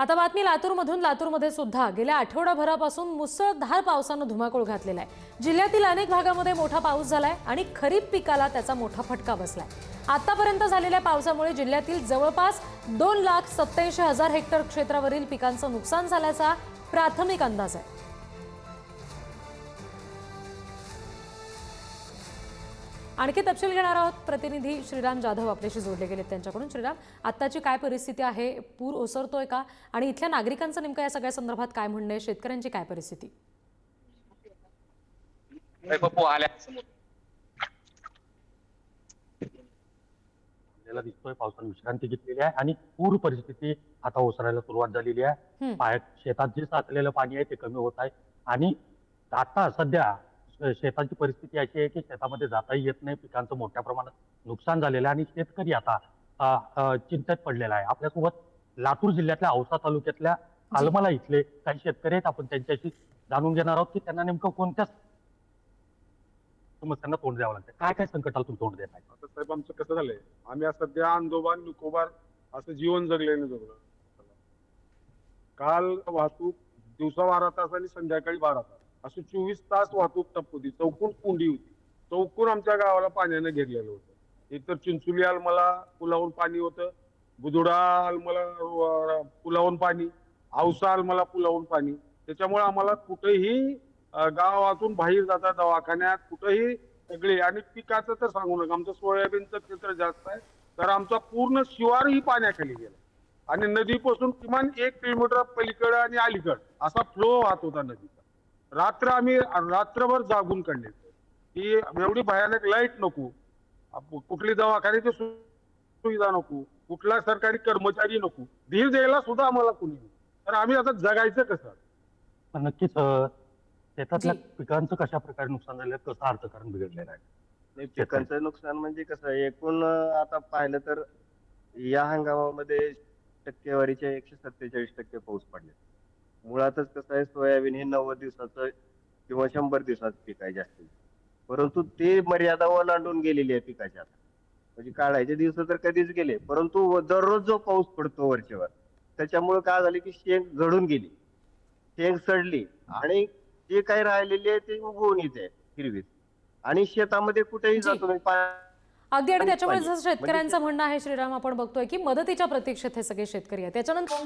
आता बातमी लातूरमधून लातूरमध्ये सुद्धा गेल्या आठवडाभरापासून मुसळधार पावसानं धुमाकूळ घातलेला आहे. जिल्ह्यातील अनेक भागामध्ये मोठा पाऊस झालाय आणि खरीप पिकाला त्याचा मोठा फटका बसलाय. आतापर्यंत झालेल्या पावसामुळे जिल्ह्यातील जवळपास दोन लाख सत्याऐंशी हजार हेक्टर क्षेत्रावरील पिकांचं नुकसान झाल्याचा प्राथमिक अंदाज आहे. आणखी तपशील घेणार आहोत. प्रतिनिधी श्रीराम जाधव आपल्याशी जोडले गेले त्यांच्याकडून. श्रीराम आत्ताची काय परिस्थिती आहे? पूर ओसरतोय का? आणि इथल्या नागरिकांचं नेमकं या सगळ्या संदर्भात काय म्हणणं आहे? शेतकऱ्यांची काय परिस्थिती? आपल्याला दिसतोय पावसाने विश्रांती घेतलेली आहे आणि पूर परिस्थिती आता ओसरायला सुरुवात झालेली आहे. शेतात जे साचलेलं पाणी आहे ते कमी होत आहे. आणि आता सध्या शेताची परिस्थिती अशी आहे की शेतामध्ये जाताही येत नाही पिकांचं मोठ्या प्रमाणात नुकसान झालेलं आहे आणि शेतकरी आता चिंतेत पडलेला आहे. आपल्यासोबत लातूर जिल्ह्यातल्या औसा तालुक्यातल्या आलमला इथले काही शेतकरी आहेत. आपण त्यांच्याशी जाणून घेणार आहोत की त्यांना नेमकं कोणत्या समस्यांना तोंड द्यावं लागतं? काय काय संकटाला तुम्ही तोंड देत आहे आता साहेब आमचं कसं झालंय? आम्ही सध्या अंदोबार निकोबार असं जीवन जगलेलं जगलो काल वाहतूक दिवसा बारा तास आणि संध्याकाळी बारा तास. असं चोवीस तास वाहतूक ठप्प होती चौकून कुंडी होती. चौकून आमच्या गावाला पाण्याने घेरलेलं होतं. एकतर चिंचुली आलमला पुलावून पाणी होतं. बुधुडा आलमला पुलावून पाणी. औसा आलमला पुलावून पाणी. त्याच्यामुळे आम्हाला कुठेही गावातून बाहेर जाता दवाखान्यात कुठेही सगळे. आणि पिकाचं तर सांगू नका. आमचं सोयाबीनचं क्षेत्र जास्त आहे. तर आमचा पूर्ण शिवारही पाण्याखाली गेला. आणि नदीपासून किमान एक किलोमीटर पलीकडं आणि अलीकड असा फ्लो वाहत होता नदीचा. रात्र आम्ही रात्रभर जागून काढले. की एवढी भयानक लाइट नको. आप- कुठली दवाखान्याची सुविधा नको. कुठला सरकारी कर्मचारी नको. धीर द्यायला सुद्धा आम्हाला कुणी. तर आम्ही आता जगायचं कसं? पण नक्कीच शेतातल्या. पिकांचं कशा प्रकारे नुकसान झालं कसं अर्थकारण बिघडलेलं आहे? पिकांचं नुकसान म्हणजे कसं एकूण आता पाहिलं तर या हंगामामध्ये टक्केवारीच्या एकशे सत्तेचाळीस टक्के पाऊस पडले. मुळातच कसं आहे सोयाबीन हे नव्वद दिवसाचं किंवा शंभर दिवसाचं पीक आहे जास्तीत परंतु ते मर्यादा ओलांडून गेलेली आहे पिकाच्या म्हणजे काढायचे दिवस तर कधीच गेले परंतु दररोज जो पाऊस पडतो वरचेवर त्याच्यामुळे काय झाले की शेंग झडून गेली. शेंग सडली आणि जे काही राहिलेले आहे ते उगवून येते हिरवीत. आणि शेतामध्ये कुठेही. जातो म्हणजे अगदी आणि त्याच्यामुळे. जसं शेतकऱ्यांचं म्हणणं आहे श्रीराम आपण बघतोय की मदतीच्या प्रतीक्षेत हे सगळे शेतकरी आहेत. त्याच्यानंतर